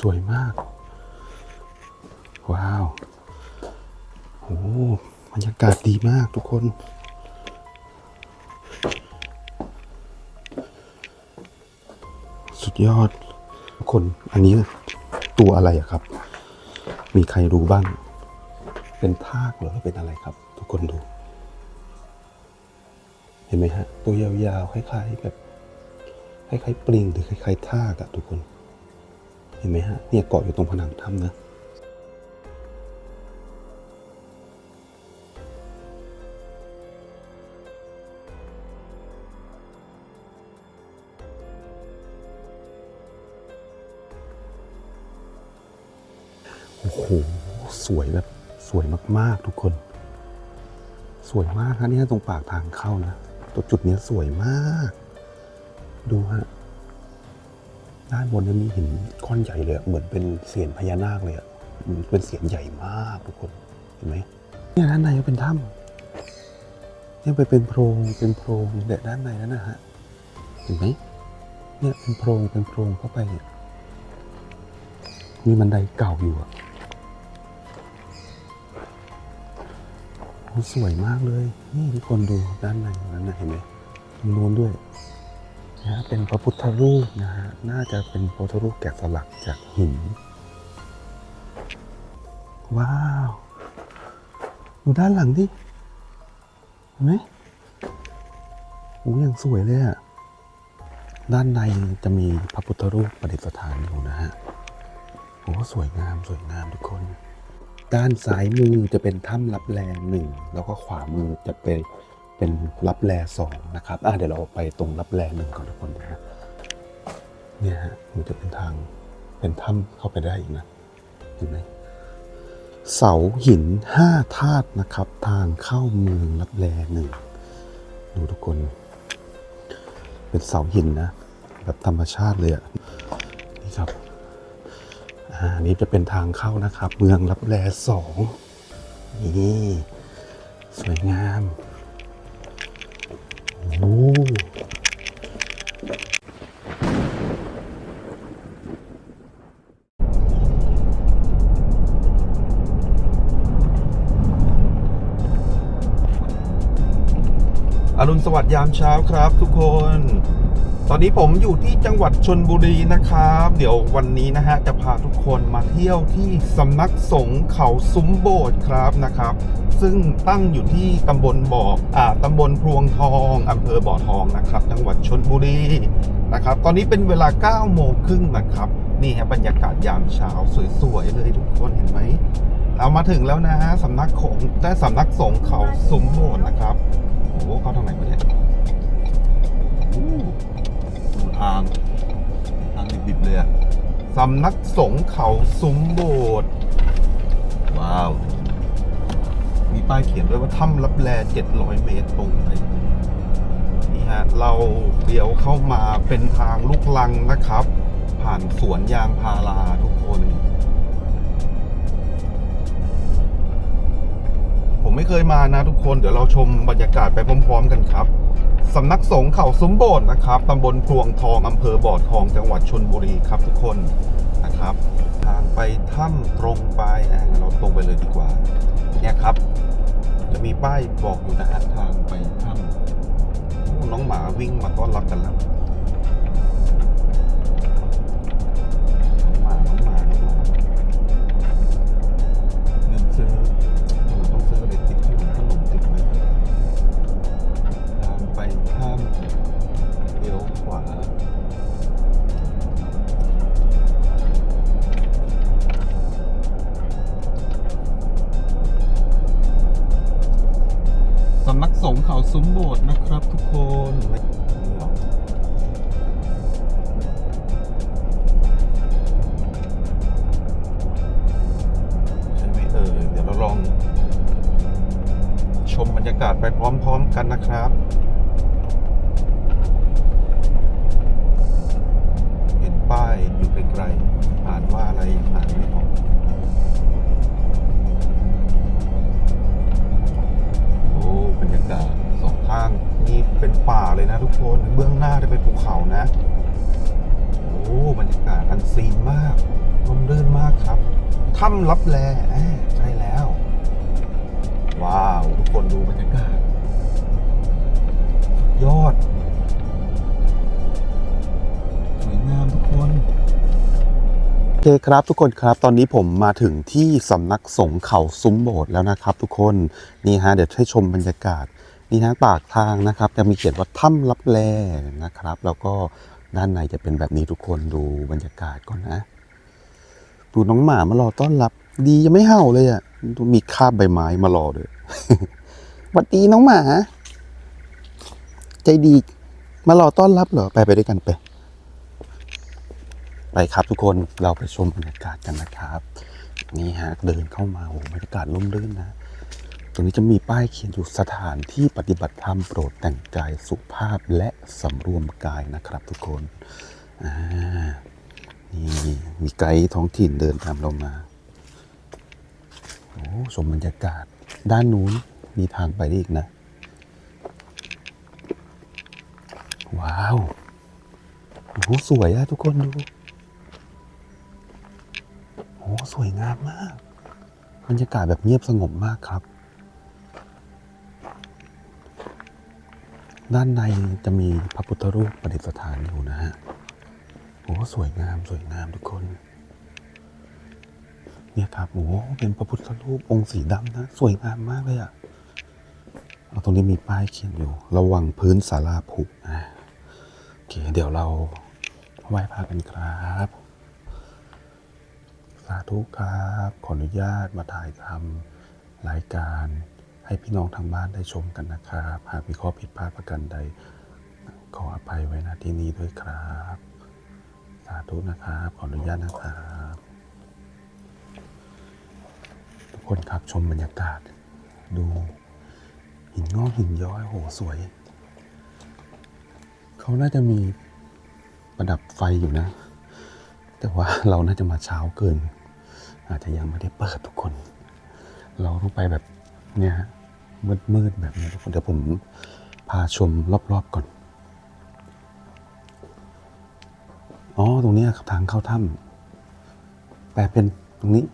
สวยมาก ว้าว โอ้บรรยากาศดีมากทุกคน สุดยอด ทุกคน อันนี้ตัวอะไรอะครับ มีใครรู้บ้าง เป็นทากหรอหรือเป็นอะไรครับ ทุกคนดู เห็นไหมฮะ ตัวยาวๆ คล้ายๆแบบ คล้ายๆปลิงหรือคล้ายๆทากอะทุกคน เห็นไหมฮะเนี่ยเกาะอยู่ตรงผนังถ้ำนะโอ้โหสวยแบบสวยมาก ๆ ทุกคน สวยมากฮะนี่ตรงปากทางเข้านะตัวจุดนี้สวยมาก ดูฮะ ด้านบนนี่ยมีหินก้อนใหญ่เลยอเหมือนเป็นเสียนพญานาคเลยอะเป็นเสียนใหญ่มากทุกคนเห็นไหมเนี่ยด้านในก็เป็นถ้ำเนี่ยไปเป็นโพรงเป็นโพรงเด็ดด้านในนั่นนะฮะเห็นไหมเนี่ยเป็นโพรงเป็นโพรงเข้าไปเนี่ยมีบันไดเก่าอยู่อะสวยมากเลย นี่ทุกคนดูด้านในนั้นนะเห็นไหมตรงนู้นด้วย นะ เป็นพระพุทธรูปนะฮะ น่าจะเป็นพระพุทธรูปแกะสลักจากหิน ว้าว ดูด้านหลังดิ เห็นไหมโอ้ยังสวยเลยอะด้านในจะมีพระพุทธรูปประดิษฐานอยู่นะฮะโอ้สวยงามสวยงามทุกคน ด้านซ้ายมือจะเป็นถ้ำรับแลหนึ่ง แล้วก็ขวามือจะเป็น เป็นรับแลสองนะครับอะเดี๋ยวเราไปตรงรับแลหนึ่งก่อนทุกคนนะฮะเนี่ยฮะมันจะเป็นทางเป็นถ้ำเข้าไปได้อีกนะเห็นไหมเสาหินห้าธาตุนะครับ ทางเข้าเมืองรับแลหนึ่งดูทุกคน เป็นเสาหินนะ แบบธรรมชาติเลยอะนี่ครับอ่านี่จะเป็นทางเข้านะครับ เมืองรับแลสองนี่สวยงาม โอ้อรุณสวัสดิ์ยามเช้าครับทุกคน ตอนนี้ผมอยู่ที่จังหวัดชนบุรีนะครับ เดี๋ยววันนี้นะฮะจะพาทุกคนมาเที่ยวที่สำนักสงฆ์เขาซุ้มโบสถ์ครับนะครับ ซึ่งตั้งอยู่ที่ตำบลบ่ออ่าตำบลพลวงทองอำเภอบ่อทองนะครับ จังหวัดชนบุรีนะครับ ตอนนี้เป็นเวลา9โมงครึ่งนะครับ นี่ฮะบรรยากาศยามเช้าสวยๆเลยทุกคนเห็นไหมเรามาถึงแล้วนะฮะสำนักของได้สำนักสงฆ์เขาซุ้มโบสถ์นะครับโอ้โหเข้าทางไหนวะเนี่ย ทางทางดิบๆเลยอะสำนักสงฆ์เขาซุ้มโบสถ์ว้าว มีป้ายเขียนด้วยว่าถ้ำรับแล700เมตรตรงไปนี่ฮะ เราเลี้ยวเข้ามาเป็นทางลูกลังนะครับ ผ่านสวนยางพาราทุกคน ผมไม่เคยมานะทุกคน เดี๋ยวเราชมบรรยากาศไปพร้อม ๆ กันครับ สำนักสงฆ์เขาซุ้มโบสถ์นะครับตำบลพวงทองอำเภอบ่อทองจังหวัดชนบุรีครับทุกคนนะครับ ทางไปถ้ำตรงไปเราตรงไปเลยดีกว่า เนี่ยครับ จะมีป้ายบอกอยู่นะฮะทางไปถ้ำน้องหมาวิ่งมาต้อนรับกันแล้วน้องหมาน้องหมา สมโบสถ์นะครับทุกคนไม่นี่หรอใช่ไหมเออเดี๋ยวเราลอง ชมบรรยากาศไปพร้อม ๆ กันนะครับำลับแลอ่าใช่แล้ว ว้าว ทุกคนดูบรรยากาศสุดยอด สวยงามทุกคนโอเคครับทุกคนครับตอนนี้ผมมาถึงที่สำนักสงฆ์เขาซุ้มโบสถ์แล้วนะครับ ทุกคนนี่ฮะเดี๋ยวให้ชมบรรยากาศนี่ฮะปากทางนะครับ จะมีเขียนว่าถ้ำลับแลนะครับ แล้วก็ด้านในจะเป็นแบบนี้ทุกคนดูบรรยากาศก่อนนะ ดูน้องหมามารอต้อนรับ ดียังไม่เห่าเลยอะดูมีคาบใบไม้มารอด้วยหวัดดีน้องหมา ใจดี มารอต้อนรับเหรอไปไปด้วยกันไปไปครับทุกคนเราไปชมบรรยากาศกันนะครับ นี่ฮะเดินเข้ามาโอ้บรรยากาศร่มรื่นนะ ตรงนี้จะมีป้ายเขียนอยู่สถานที่ปฏิบัติธรรมโปรดแต่งกายสุภาพและสำรวมกายนะครับทุกคนอ่า นี่มีไกด์ท้องถิ่นเดินตามเรามา โอ้ชมบรรยากาศ ด้านนู้นมีทางไปได้อีกนะ ว้าว โอ้สวยอะทุกคนดู โอ้สวยงามมาก บรรยากาศแบบเงียบสงบมากครับ ด้านในจะมีพระพุทธรูปประดิษฐานอยู่นะฮะ โอ้สวยงามสวยงามทุกคน เนี่ยครับโอ้เป็นพระพุทธรูปองค์สีดำนะ สวยงามมากเลยอะเอาตรงนี้มีป้ายเขียนอยู่ ระวังพื้นศาลาผุอ่าโอเค เดี๋ยวเราไหว้พระกันครับสาธุครับ ขออนุญาตมาถ่ายทำรายการให้พี่น้องทางบ้านได้ชมกันนะครับ หากมีข้อผิดพลาดประการใด ขออภัยไว้ณที่นี้ด้วยครับาธุนะครับ ขออนุญาตนะครับทุกคนครับชมบรรยากาศ ดูหินงอกหินย้อยโหสวย เขาน่าจะมีประดับไฟอยู่นะ แต่ว่าเราน่าจะมาเช้าเกิน อาจจะยังไม่ได้เปิดทุกคน เราต้องไปแบบเนี่ยฮะมืดๆแบบนี้ทุกคนเดี๋ยวผมพาชมรอบๆก่อน อ๋อ ตรงนี้ครับทางเข้าถ้ำแต่เป็นตรงนี้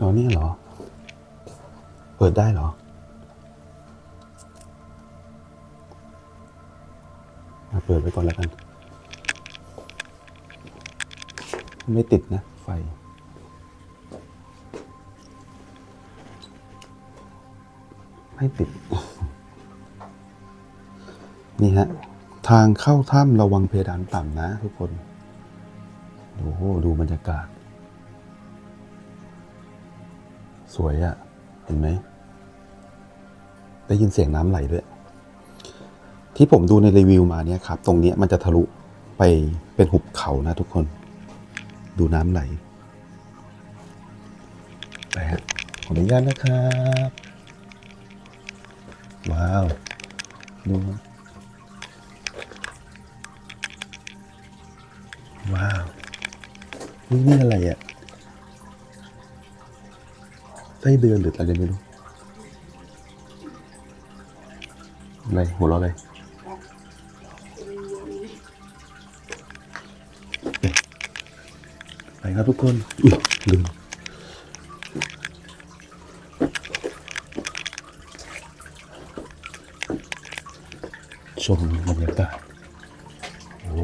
อ๋อ นี่เหรอ เปิดได้เหรอมาเปิดไว้ก่อนแล้วกัน ไม่ติดนะ ไฟ ไม่ติด นี่ฮะ ทางเข้าถ้ำระวังเพดานต่ำนะทุกคน โอ้โห ดูบรรยากาศ สวยอะ่ะ เห็นไหม ได้ยินเสียงน้ำไหลด้วย ที่ผมดูในรีวิวมาเนี่ยครับ ตรงเนี้ยมันจะทะลุไปเป็นหุบเขานะทุกคน ดูน้ำไหล ไปฮะ ขออนุญาตนะครับ ว้าว ดู ว้าวนี่นี่อะไรอะ่ะไส้เดือนหรืออะไรไม่รู้อะไรหัวเราะอะไรไปครับทุกคนอุ๊ยลืมชมบรรยากาศโอ้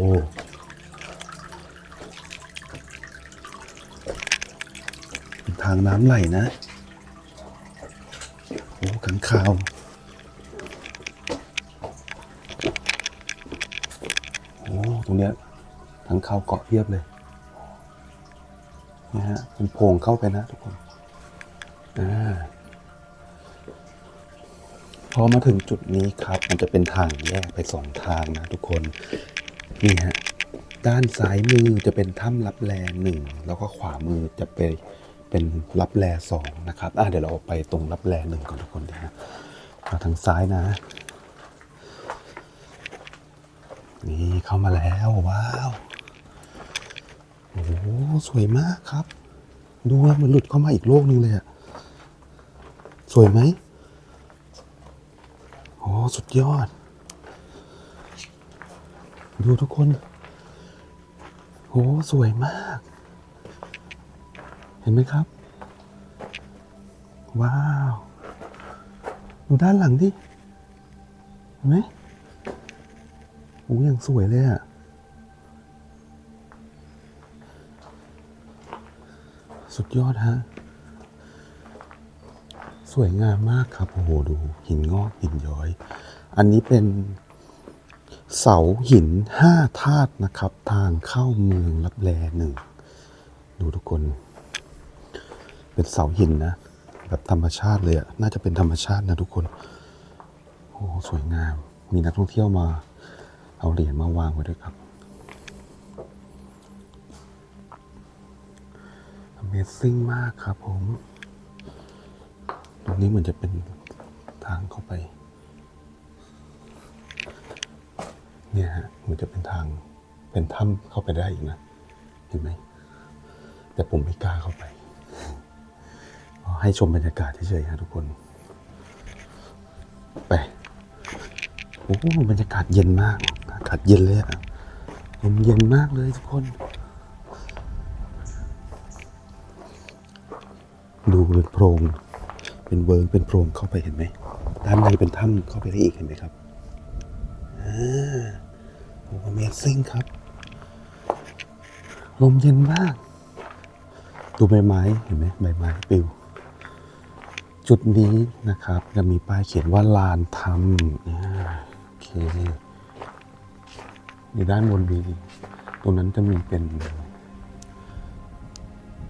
เป็นทางน้ำไหลนะโอ้ขังข่าวโอ้ตรงเนี้ยทั้งข่าวเกาะเพียบเลยนะฮะเป็นโพงเข้าไปนะทุกคนอ่าพอมาถึงจุดนี้ครับ มันจะเป็นทางแยกไปสองทางนะทุกคน นี่ฮะ ด้านซ้ายมือจะเป็นถ้ำรับแลหนึ่ง แล้วก็ขวามือจะเป็น เป็นรับแลสองนะครับอะเดี๋ยวเราไปตรงรับแลหนึ่งก่อนทุกคนนะฮะมาทางซ้ายนะ นี่เข้ามาแล้วว้าวโอ้สวยมากครับ ดูว่ามันหลุดเข้ามาอีกโลกหนึ่งเลยอะสวยไหมโอ้สุดยอด ดูทุกคนโอ้สวยมาก เห็นไหมครับ ว้าวดูด้านหลังดิเห็นไหมโอ้ยังสวยเลยอะสุดยอดฮะ สวยงามมากครับ โอ้โห ดู หินงอกหินย้อย อันนี้เป็นเสาหินห้าธาตุนะครับ ทางเข้าเมืองรับแลหนึ่ง ดูทุกคน เป็นเสาหินนะ แบบธรรมชาติเลยอะน่าจะเป็นธรรมชาตินะทุกคน โอ้สวยงาม มีนักท่องเที่ยวมา เอาเหรียญมาวางไว้ด้วยครับ Amazing มากครับผม ตรงนี้เหมือนจะเป็นทางเข้าไป เนี่ยฮะเหมันจะเป็นทาง เป็นถ้ำเข้าไปได้อีกนะ เห็นไหม แต่ผมไม่กล้าเข้าไป ให้ชมบรรยากาศเฉยๆฮะทุกคน ไปโอ้บรรยากาศเย็นมากอากาศเย็นเลยอะลมเย็นมากเลยทุกคน ดูเป็นโพรงเป็นเวิร์งเป็นโพรงเข้าไปเห็นไหมด้านในเป็นถ้ำเข้าไปได้อีกเห็นไหมครับอ่าโอ้ Amazing ครับ ลมเย็นมาก ดูใบไม้เห็นไหมใบไม้ปลิว จุดนี้นะครับจะมีป้ายเขียนว่าลานธรรมโอเคอยู่ด้านบนมีตรงนั้นจะมีเป็น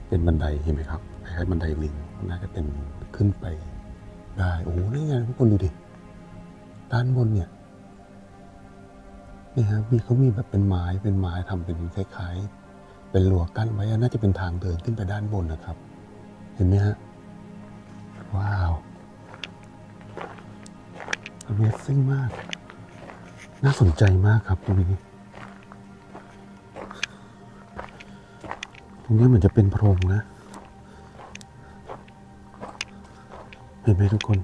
เป็นบันไดเห็นไหมครับคล้ายๆบันไดลิงน่าจะเป็นขึ้นไปได้โอ้โหนี่ไงทุกคนดูดิด้านบนเนี่ยนี่ฮะมีเขามีแบบเป็นไม้เป็นไม้ทำเป็นคล้ายๆ เป็นรั้วกั้นไว้น่าจะเป็นทางเดินขึ้นไปด้านบนนะครับ เห็นไหมฮะ ว้าว Amazing มาก น่าสนใจมากครับตรงนี้ ตรงนี้เหมือนจะเป็นโพรงนะ เห็นไหมทุกคน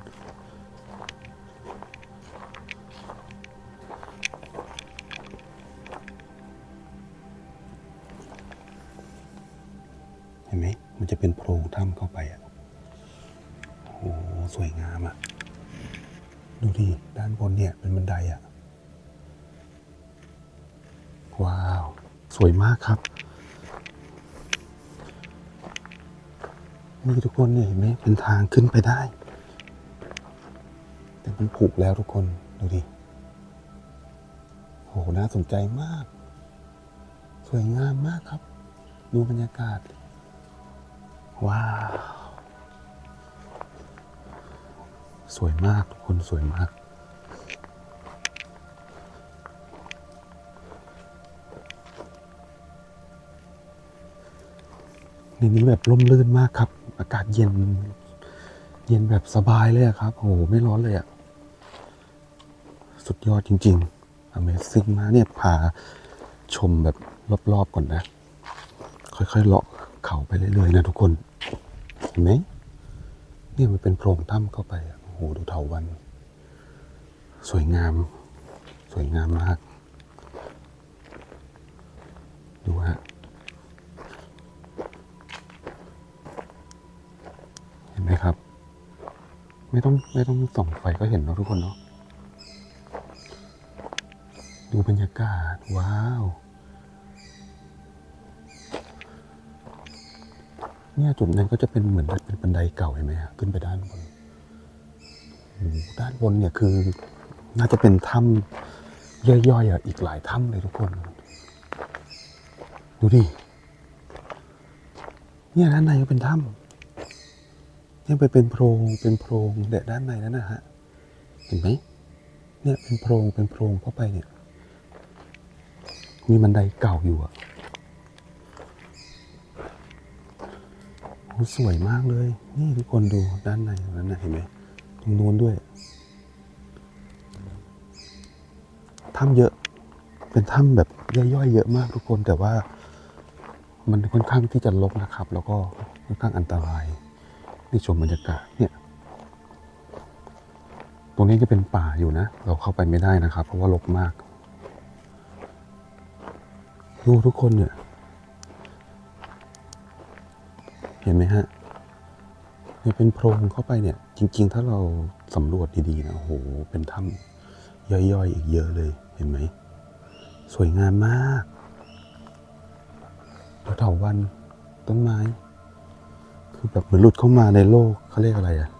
นี่ทุกคนเนี่ยเห็นไหมเป็นทางขึ้นไปได้ แต่มันผูกแล้วทุกคนดูดิโหน่าสนใจมาก สวยงามมากครับ ดูบรรยากาศ ว้าว สวยมากทุกคนสวยมาก ในนี้แบบร่มรื่นมากครับ อากาศเย็น เย็นแบบสบายเลยครับ โอ้โห ไม่ร้อนเลยอะสุดยอดจริง ๆ Amazing มากเนี่ยพาชมแบบรอบ ๆ ก่อนนะ ค่อย ๆ เลาะเขาไปเรื่อย ๆ นะทุกคน เห็นไหมเนี่ยมันเป็นโพรงถ้ำเข้าไปอะโอ้โห ดูเถาวัน สวยงาม สวยงามมาก ดูฮะ เห็นไหมครับ ไม่ต้องไม่ต้องส่องไฟก็เห็นเนาะทุกคนเนาะดูบรรยากาศ ว้าว เนี่ยจุดนั้นก็จะเป็นเหมือนเป็นบันไดเก่าเห็นไหมฮะขึ้นไปด้านบนด้านบนเนี่ยคือน่าจะเป็นถ้ำย่อยๆอะอีกหลายถ้ำเลยทุกคน ดูดิเนี่ยด้านในก็เป็นถ้ำ ยังไปเป็นโพรงเป็นโพรงเดะด้านในนั่นนะฮะเห็นไหมเนี่ยเป็นโพรงเป็นโพรงเข้าไปเนี่ย มีบันไดเก่าอยู่อะสวยมากเลย นี่ทุกคนดูด้านในตรงนั้นนะเห็นไหมตรงนู้นด้วยถ้ำเยอะเป็นถ้ำแบบย่อยๆเยอะมากทุกคนแต่ว่ามันค่อนข้างที่จะรกนะครับ แล้วก็ค่อนข้างอันตราย นี่ชมบรรยากาศเนี่ย ตรงนี้จะเป็นป่าอยู่นะ เราเข้าไปไม่ได้นะครับ เพราะว่ารกมาก ดูทุกคนเนี่ย เห็นไหมฮะเนี่ยเป็นโพรงเข้าไปเนี่ย จริง ๆ ถ้าเราสำรวจดีๆนะ โอ้โห เป็นถ้ำย่อยๆ อีกเยอะเลย เห็นไหม สวยงามมากตัวเถาวันต้นไม้ คือแบบเหมือนหลุดเข้ามาในโลกเขาเรียกอะไรอะ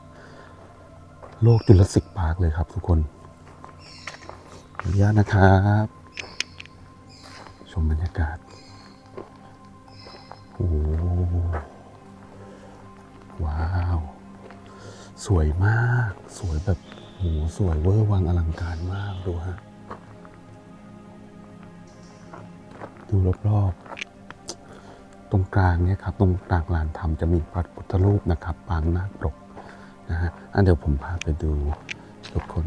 โลกจุลศิกปาร์กเลยครับทุกคนอนุญาตนะครับ ชมบรรยากาศโอ้โหว้าว สวยมาก สวยแบบโหสวยเวอร์วังอลังการมากดูฮะ ดูรอบๆ ตรงกลางเนี่ยครับตรงกลางลานธรรมจะมีพระพุทธรูปนะครับปางนาคปรกนะฮะอันเดี๋ยวผมพาไปดูทุกคน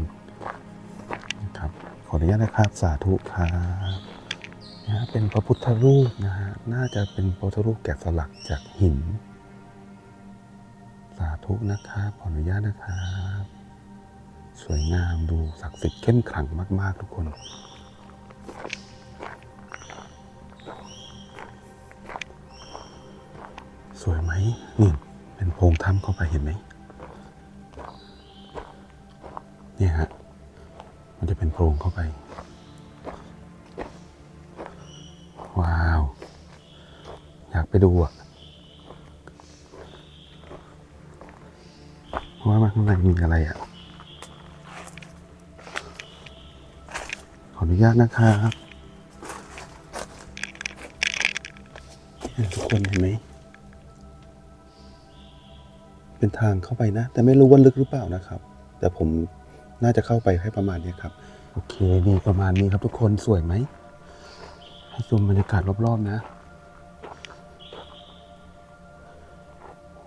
นะครับขออนุญาตนะครับสาธุครับนะฮะเป็นพระพุทธรูปนะฮะน่าจะเป็นพระพุทธรูปแกะสลักจากหิน สาธุนะครับขออนุญาตนะครับ สวยงามดูศักดิ์สิทธิ์เข้มขลังมาก ๆ ทุกคน สวยไหมนี่เป็นโพรงถ้ำเข้าไปเห็นไหมเนี่ยฮะมันจะเป็นโพรงเข้าไป ว้าว อยากไปดูอะว่ามาข้างในมีอะไรอะขออนุญาตนะครับเนี่ยทุกคนเห็นไหม ทางเข้าไปนะ แต่ไม่รู้ว่าลึกหรือเปล่านะครับ แต่ผมน่าจะเข้าไปแค่ประมาณเนี้ยครับ โอเคนี่ประมาณนี้ครับทุกคนสวยไหม ให้ชมบรรยากาศรอบๆนะ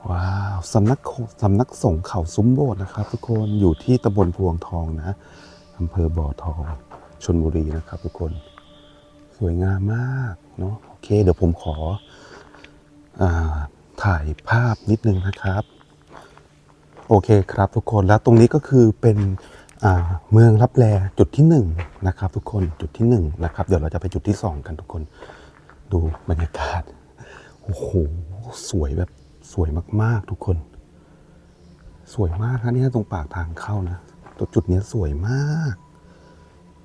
ว้าวสำนักสำนักสงฆ์เขาซุ้มโบสถ์นะครับ ทุกคนอยู่ที่ตำบลพวงทองนะอำเภอบ่อทองชนบุรีนะครับ ทุกคน สวยงามมากเนาะโอเค เดี๋ยวผมขออาถ่ายภาพนิดนึงนะครับ โอเคครับทุกคนแล้วตรงนี้ก็คือเป็นเมืองรับแลจุดที่หนึ่งนะครับทุกคนจุดที่หนึ่งนะครับเดี๋ยวเราจะไปจุดที่สองกันทุกคนดูบรรยากาศโอ้โหสวยแบบสวยมากๆทุกคน สวยมากครับนี่ตรงปากทางเข้านะตัวจุดนี้สวยมาก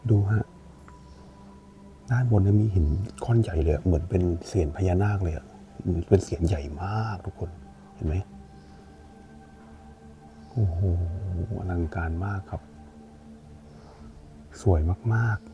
ดูฮะด้านบนเนี่ยมีหินก้อนใหญ่เลยเหมือนเป็นเสียนพญานาคเลยเป็นเสียนใหญ่มากทุกคนเห็นไหม โอ้โหอลังการมากครับ สวยมาก ๆ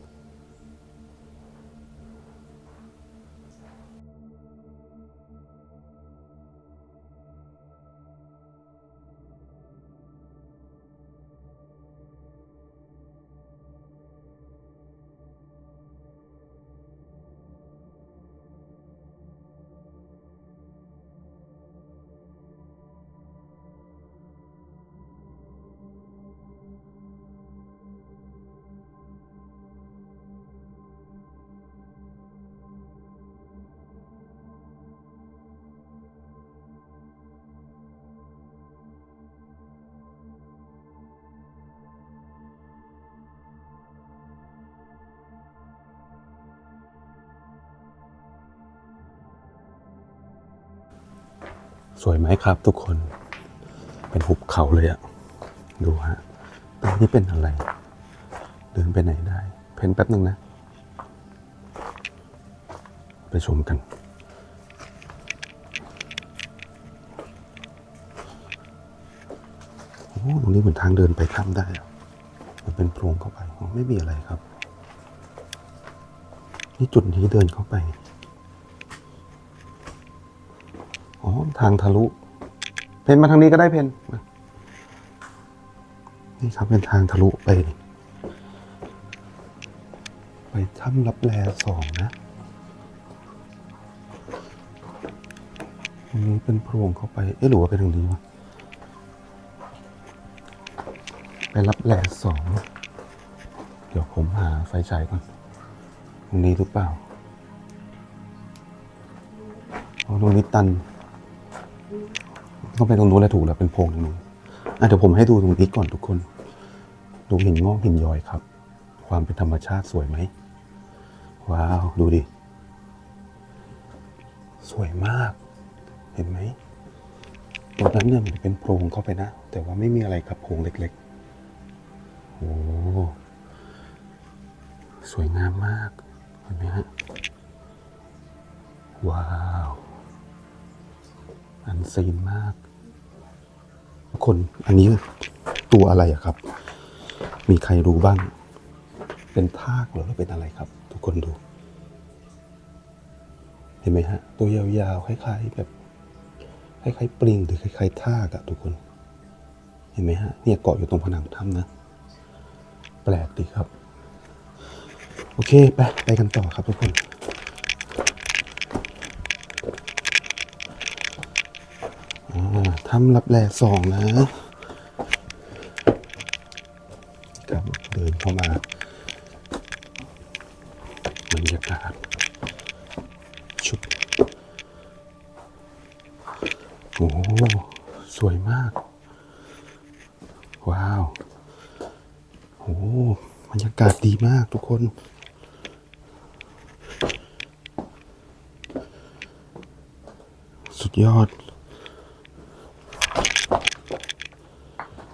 สวยไหมครับทุกคน เป็นหุบเขาเลยอะดูฮะตรงนี้เป็นอะไร เดินไปไหนได้ เพนแป๊บหนึ่งนะ ไปชมกัน โอ้ตรงนี้เหมือนทางเดินไปถ้ำได้อะมันเป็นโพรงเข้าไปไม่มีอะไรครับ นี่จุดนี้เดินเข้าไป ทางทะลุ เพนมาทางนี้ก็ได้เพนนี่ครับเป็นทางทะลุไป ไปถ้ำรับแลสองนะตรงนี้เป็นโพรงเข้าไป เอ๊ะหรือว่าไปทางนี้วะไปรับแลสอง เดี๋ยวผมหาไฟฉายก่อน ตรงนี้หรือเปล่าอ๋อตรงนี้ตัน ต้องไปตรงนู้นแหละถูกแล้วเป็นโพรงตรงนู้นอะเดี๋ยวผมให้ดูตรงนี้ก่อนทุกคน ดูหินงอกหินย้อยครับ ความเป็นธรรมชาติสวยไหมว้าวดูดิ สวยมาก เห็นไหมตรงนั้นเนี่ยมันเป็นโพรงเข้าไปนะ แต่ว่าไม่มีอะไรครับโพรงเล็กๆโอ้สวยงามมาก เห็นไหมฮะ ว้าว อันซีนมาก คนอันนี้ตัวอะไรอะครับ มีใครรู้บ้าง เป็นทากหรือเป็นอะไรครับ ทุกคนดู เห็นไหมฮะ ตัวยาวๆคล้ายๆแบบคล้ายๆปลิงหรือคล้ายๆทากอะทุกคน เห็นไหมฮะเนี่ยเกาะอยู่ตรงผนังถ้ำนะ แปลกดีครับ โอเค ไป ไปกันต่อครับทุกคน อ่าถ้ำรับแลสองนะ ครับเดินเข้ามาบรรยากาศชุบโอ้โหสวยมาก ว้าวโอ้โหบรรยากาศดีมากทุกคนสุดยอด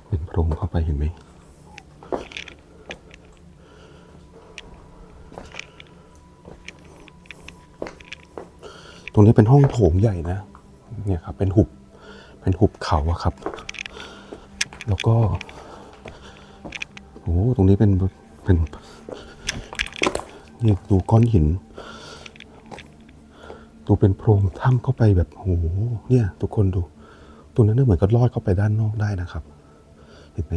เป็นโพรงเข้าไปเห็นไหม ต รงนี้เป็นห้องโถงใหญ่นะ เนี่ยครับ เป็นหุบ เป็นหุบเขาอะครับ แล้วก็ โอ้ตรงนี้เป็น เป็น นี่ดูก้อนหิน ดูเป็นโพรงถ้ำเข้าไปแบบโหเนี่ย ทุกคนดู ตรงนั้นเนี่ยเหมือนกับลอดเข้าไปด้านนอกได้นะครับ เห็นไหม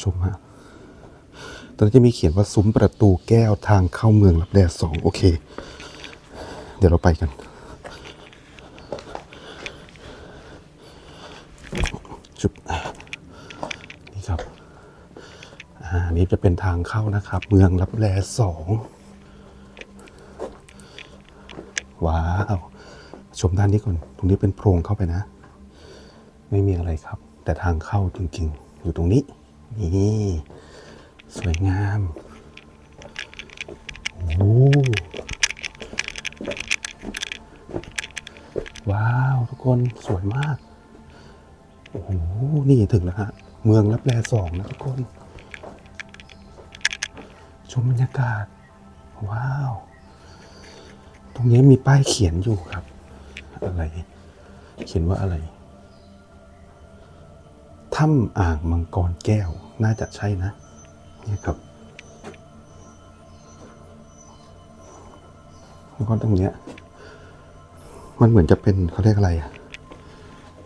ชมฮะตอนนี้จะมีเขียนว่าซุ้มประตูแก้วทางเข้าเมืองรับแดดสองโอเค ดี๋ยวเราไปกันจุบนี่ครับ อ่า นี่จะเป็นทางเข้านะครับ เมืองรับแลสองว้าวชมด้านนี้ก่อน ตรงนี้เป็นโพรงเข้าไปนะ ไม่มีอะไรครับ แต่ทางเข้าจริงๆ อยู่ตรงนี้ นี่ สวยงาม โอ้ คนสวยมาก โอ้โห นี่ถึงแล้วฮะ เมืองรับแลสองนะทุกคน ชมบรรยากาศ ว้าว ตรงนี้มีป้ายเขียนอยู่ครับ อะไร เขียนว่าอะไรถ้ำอ่างมังกรแก้ว น่าจะใช่นะ นี่ครับแล้วก็ตรงเนี้ย มันเหมือนจะเป็นเขาเรียกอะไรอะ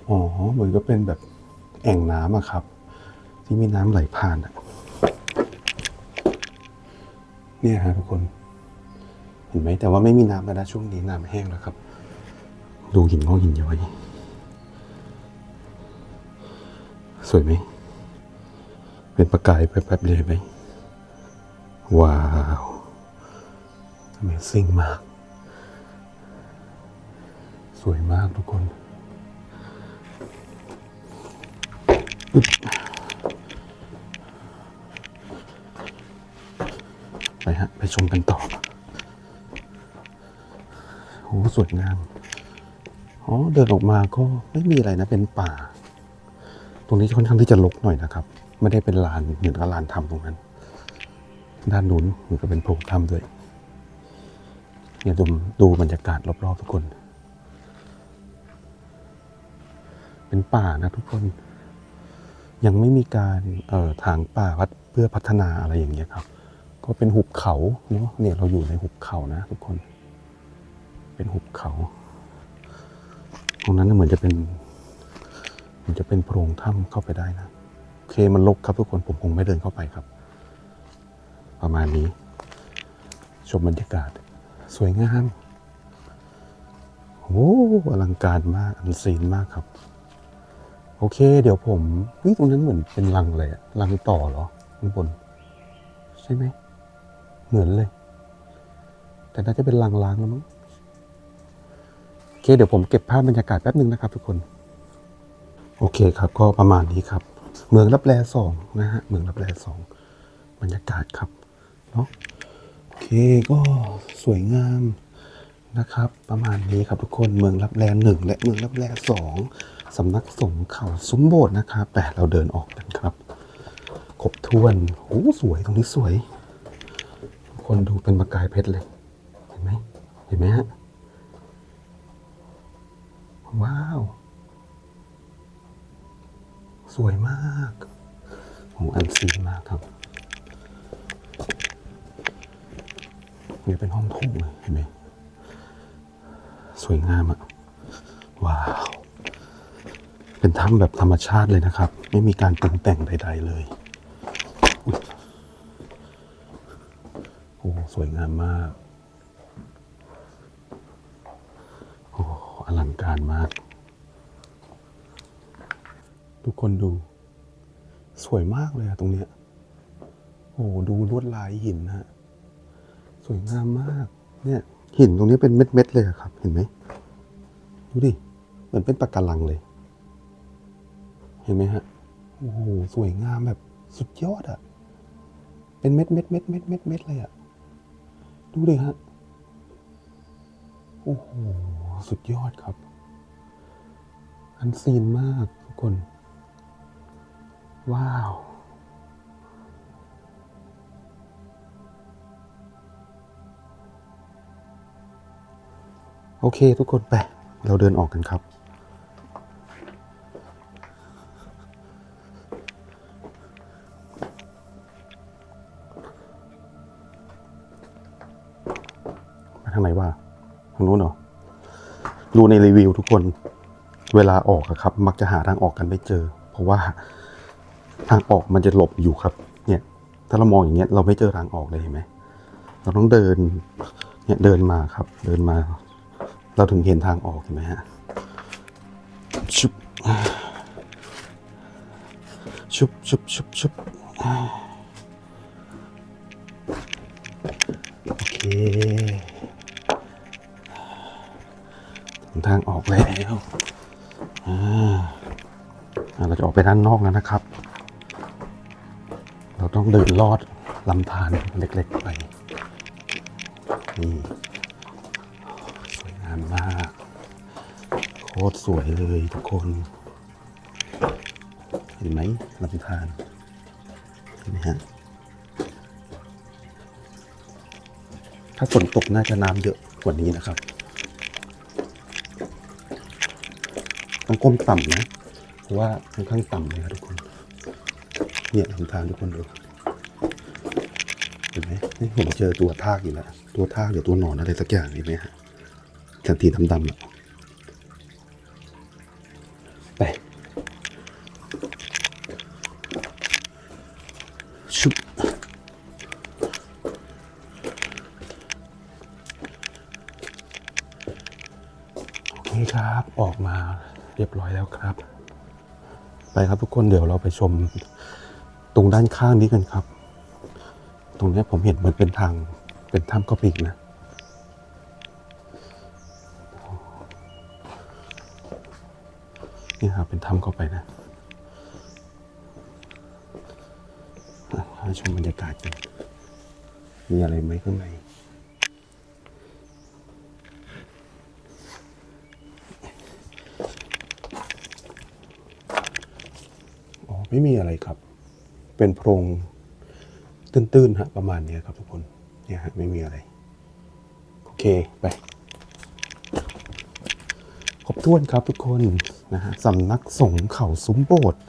อ๋อเหมือนก็เป็นแบบแอ่งน้ำอะครับ ที่มีน้ำไหลผ่านอะเนี่ยฮะทุกคน เห็นไหมแต่ว่าไม่มีน้ำแล้วนะช่วงนี้น้ำแห้งแล้วครับ ดูหินงอกหินย้อย สวยไหม เป็นประกายแป๊บๆเลยไหม ว้าว Amazing มาก วยมากทุกคน ไปฮะ ไปชมกันต่อ โอ้สวยงาม อ๋อ เดินออกมาก็ไม่มีอะไรนะ เป็นป่า ตรงนี้ค่อนข้างที่จะรกหน่อยนะครับ ไม่ได้เป็นลานเหมือนกับลานถ้ำตรงนั้น ด้านนู้นเหมือนกับเป็นโพรงถ้ำด้วยเนี่ยดูดูบรรยากาศรอบๆทุกคน เป็นป่านะทุกคน ยังไม่มีการเอ่อถางป่าวัดเพื่อพัฒนาอะไรอย่างเงี้ยครับ ก็เป็นหุบเขาเนาะเนี่ยเราอยู่ในหุบเขานะ ทุกคน เป็นหุบเขา ตรงนั้นเหมือนจะเป็นเหมันจะเป็นโพรงถ้ำเข้าไปได้นะโอเคมันลกครับทุกคนผมคงไม่เดินเข้าไปครับ ประมาณนี้ ชมบรรยากาศ สวยงามโอ้อลังการมาก อันซีนมากครับ โอเค เดี๋ยวผมเฮ้ยตรงนั้นเหมือนเป็นรังเลยอะรังต่อเหรอข้างบน ใช่ไหม เหมือนเลย แต่น่าจะเป็นรังล้างแล้วมั้งโอเค เดี๋ยวผมเก็บภาพบรรยากาศแป๊บนึงนะครับ ทุกคน โอเคครับ ก็ประมาณนี้ครับ เมืองรับแลสองนะฮะเมืองรับแลสองบรรยากาศครับเนาะโอเคก็สวยงามนะครับ ประมาณนี้ครับทุกคนเมืองรับแลหนึ่งและเมืองรับแลสอง สำนักสงฆ์เขาซุ้มโบสถ์นะครับแต่เราเดินออกกันครับ ครบถ้วนโอ้สวยตรงนี้สวย คนดูเป็นประกายเพชรเลย เห็นไหมเห็นไหมฮะ ว้าว สวยมากโอ้อันซีนมากครับนี่เป็นห้องทุ่งเลยเห็นไหมสวยงามอะว้าว เป็นถ้ำแบบธรรมชาติเลยนะครับ ไม่มีการปรุงแต่งใด ๆ เลยอุ๊ยโอ้สวยงามมากโอ้อลังการมาก ทุกคนดู สวยมากเลยอะตรงเนี้ยโอ้ดูลวดลายหินนะฮะสวยงามมาก เนี่ยหินตรงนี้เป็นเม็ดๆเลยครับ เห็นไหมดูดิเหมือนเป็นปะการังเลย ห็นไหมฮะ โอ้โห สวยงามแบบสุดยอดอะเป็นเม็ดเม็ดเม็ดเม็ดเม็ดเม็ดเลยอะดูดิฮะ โอ้โห สุดยอดครับ อันซีนมากทุกคน ว้าว โอเคทุกคนไป เราเดินออกกันครับ ดูในรีวิวทุกคนเวลาออกอะครับ มักจะหาทางออกกันไม่เจอ เพราะว่าทางออกมันจะหลบอยู่ครับ เนี่ย ถ้าเรามองอย่างเงี้ยเราไม่เจอทางออกเลยเห็นไหมเราต้องเดินเนี่ยเดินมาครับ เดินมา เราถึงเห็นทางออกเห็นไหมฮะชุบชุบชุบชุบชุบโอเค ทางออกแล้วอ่าเราจะออกไปด้านนอกแล้วนะครับ เราต้องเดินลอดลำธารเล็กๆไปนี่สวยงามมาก โคตรสวยเลยทุกคน เห็นไหมลำธารเห็นไหมฮะ ถ้าฝนตกน่าจะน้ำเยอะกว่านี้นะครับ ต้องก้มต่ำนะ เพราะว่าค่อนข้างต่ำเลยครับทุกคน เนี่ยลำธารทุกคนดู เห็นไหมนี่ผมเจอตัวทากอยู่แล้ว ตัวทากหรือตัวหนอนอะไรสักอย่างเห็นไหมฮะสันทีดำๆอะไปชุบโอเคครับ ออกมา เรียบร้อยแล้วครับ ไปครับทุกคนเดี๋ยวเราไปชมตรงด้านข้างนี้กันครับ ตรงนี้ผมเห็นมันเป็นทางเป็นถ้ำเข้าไปอีกนะนี่ครับเป็นถ้ำเข้าไปนะอะให้ชมบรรยากาศกันมีอะไรไหมข้างใน ไม่มีอะไรครับ เป็นโพรงตื้นๆฮะประมาณนี้ครับทุกคนเนี่ยฮะไม่มีอะไร โอเคไปครบถ้วนครับทุกคนนะฮะสำนักสงฆ์เขาซุ้มโบสถ์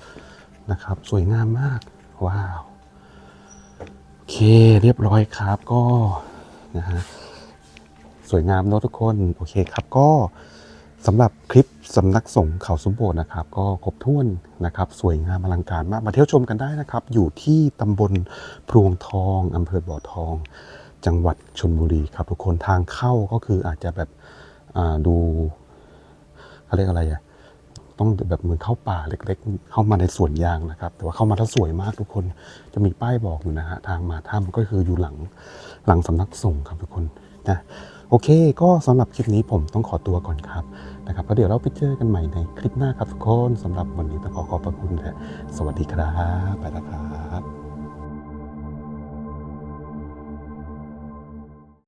นะครับ สวยงามมาก ว้าว โอเคเรียบร้อยครับก็นะฮะสวยงามเนอะทุกคน โอเคครับก็ สำหรับคลิปสำนักสงฆ์เขาซุ้มโบสถ์นะครับ ก็ครบถ้วนนะครับ สวยงามอลังการมากมาเที่ยวชมกันได้นะครับ อยู่ที่ตำบลพรวงทองอำเภอบ่อทอง จังหวัดชนบุรีครับ ทุกคนทางเข้าก็คืออาจจะแบบอ่าดูเขาเรียกอะไรอะต้องแบบเหมือนเข้าป่าเล็ก ๆ เข้ามาในสวนยางนะครับ แต่ว่าเข้ามาแล้วสวยมากทุกคนจะมีป้ายบอกอยู่นะฮะทางมาถ้ำก็คืออยู่หลังหลังสำนักสงฆ์ครับทุกคนนะ โอเค ก็สำหรับคลิปนี้ผมต้องขอตัวก่อนครับนะครับแล้วเดี๋ยวเราไปเจอกันใหม่ในคลิปหน้าครับทุกคนสำหรับวันนี้ต้องขอขอบพระคุณและสวัสดีครับ ไปแล้วครับ